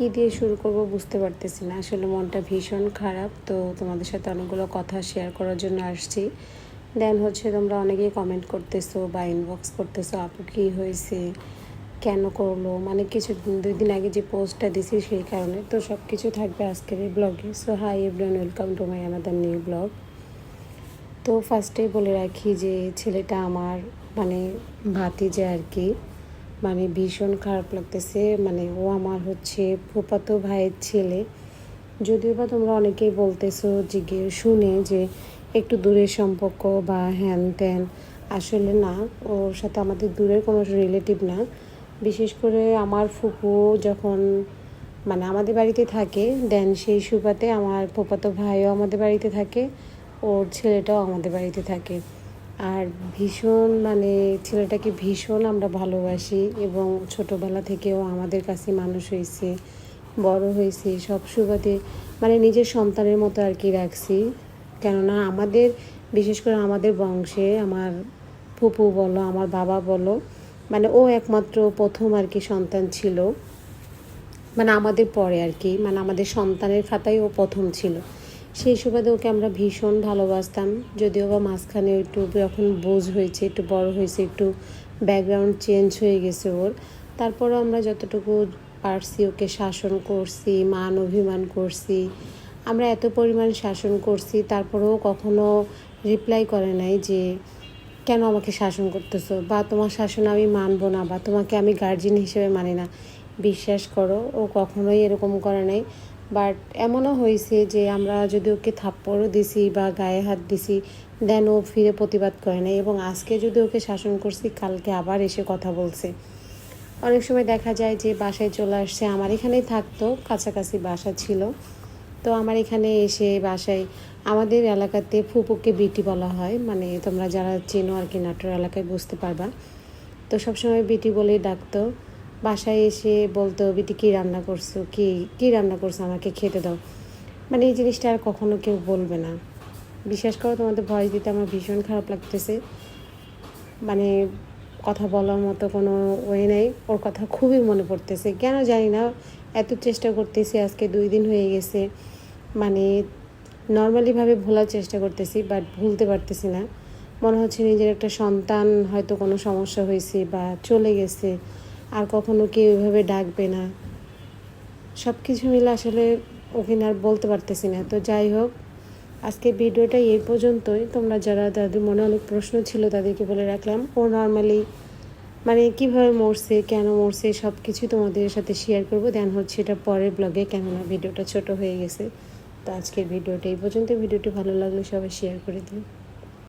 কী দিয়ে শুরু করব বুঝতে পারতেছি না। আসলে মনটা ভীষণ খারাপ, তো তোমাদের সাথে অনেকগুলো কথা শেয়ার করার জন্য আসছি। দেন হচ্ছে তোমরা অনেকেই কমেন্ট করতেছো বা ইনবক্স করতেছো, আপু কী হয়েছে? কেন করল? মানে কিছু দুই দিন আগে যে পোস্টটা দিছি সেই কারণে। তো সব কিছু থাকবে আজকের এই ব্লগে so hi everyone welcome to my another new blog তো ফার্স্টেই বলে রাখি যে ছেলেটা আমার মানে ভাতিজে আর কি। মানে ভীষণ খারাপ লাগতেছে। মানে ও আমার হচ্ছে ফুপাতো ভাইয়ের ছেলে। যদিও বা তোমরা অনেকেই বলতেছো জিজ্ঞে শুনে যে একটু দূরের সম্পর্ক বা হ্যান ত্যান। আসলে না, ওর সাথে আমাদের দূরের কোনো রিলেটিভ না। বিশেষ করে আমার ফুপু যখন মানে আমাদের বাড়িতে থাকে দেন সেই সুপাতে আমার ফুপাতো ভাইও আমাদের বাড়িতে থাকে, ওর ছেলেটাও আমাদের বাড়িতে থাকে। আর ভীষণ মানে ছেলেটাকে ভীষণ আমরা ভালোবাসি এবং ছোটোবেলা থেকেও আমাদের কাছে মানুষ হয়েছে, বড় হয়েছে, সব সুবাদে মানে নিজের সন্তানের মতো আর কি রাখছি। কেননা আমাদের, বিশেষ করে আমাদের বংশে, আমার ফুপু বলো, আমার বাবা বলো মানে ও একমাত্র প্রথম আর কি সন্তান ছিল। মানে আমাদের পরে আর কি মানে আমাদের সন্তানের খাতায় ও প্রথম ছিল। সেই সুবাদে ওকে আমরা ভীষণ ভালোবাসতাম। যদিও বা মাঝখানে একটু যখন বোঝ হয়েছে, একটু বড় হয়েছে, একটু ব্যাকগ্রাউন্ড চেঞ্জ হয়ে গেছে ওর। তারপরও আমরা যতটুকু পারছি ওকে শাসন করছি, মান অভিমান করছি। আমরা এত পরিমাণ শাসন করছি, তারপরেও কখনো রিপ্লাই করে নাই যে, কেন আমাকে শাসন করতেছো? বা তোমার শাসন আমি মানবো না, বা তোমাকে আমি গার্জিয়ান হিসেবে মানি না। বিশ্বাস করো, ও কখনোই এরকম করে নাই। বাট এমনও হয়েছে যে আমরা যদি ওকে থাপ্পড়ও দিছি বা গায়ে হাত দিছি দেন ও ফিরে প্রতিবাদ করে নাই এবং আজকে যদি ওকে শাসন করছি, কালকে আবার এসে কথা বলছে। অনেক সময় দেখা যায় যে বাসায় চলে আসছে, আমার এখানেই থাকতো, কাছাকাছি বাসা ছিল। তো আমার এখানে এসে বাসায়, আমাদের এলাকাতে ফুপুকে বিটি বলা হয়। মানে তোমরা যারা চেনো আর কি, নাটোর এলাকায় বুঝতে পারবা। তো সবসময় বিটি বলেই ডাকতো। বাসায় এসে বলতো, বিটি, কী রান্না করছ? কি, কী রান্না করছ? আমাকে খেতে দাও। মানে এই জিনিসটা আর কখনো কেউ বলবে না। বিশ্বাস করো, তোমাদের ভয়েস দিতে আমার ভীষণ খারাপ লাগতেছে। মানে কথা বলার মতো কোনো ওয়ে নেই। ওর কথা খুবই মনে পড়তেছে। কেন জানি না, এত চেষ্টা করতেছি, আজকে দুই দিন হয়ে গেছে। মানে নর্মালিভাবে ভোলার চেষ্টা করতেছি বাট ভুলতে পারতেছি না। মনে হচ্ছে নিজের একটা সন্তান, হয়তো কোনো সমস্যা হয়েছে বা চলে গেছে। আর কখনো কেউ এভাবে ডাকবে না। সব কিছু মিলে আসলে ওকে আর বলতে পারতেছি না। তো যাই হোক, আজকে ভিডিওটা এই পর্যন্তই। তোমরা যারা তাদের মনে অনেক প্রশ্ন ছিল তাদেরকে বলে রাখলাম। ও নর্মালি মানে কীভাবে মরছে, কেন মরছে সব কিছু তোমাদের সাথে শেয়ার করব। দেন হচ্ছে এটা পরের ব্লগে কেননা ভিডিওটা ছোট হয়ে গেছে। তো আজকের ভিডিওটা এই পর্যন্ত ভিডিওটি ভালো লাগলে সবাই শেয়ার করে দিন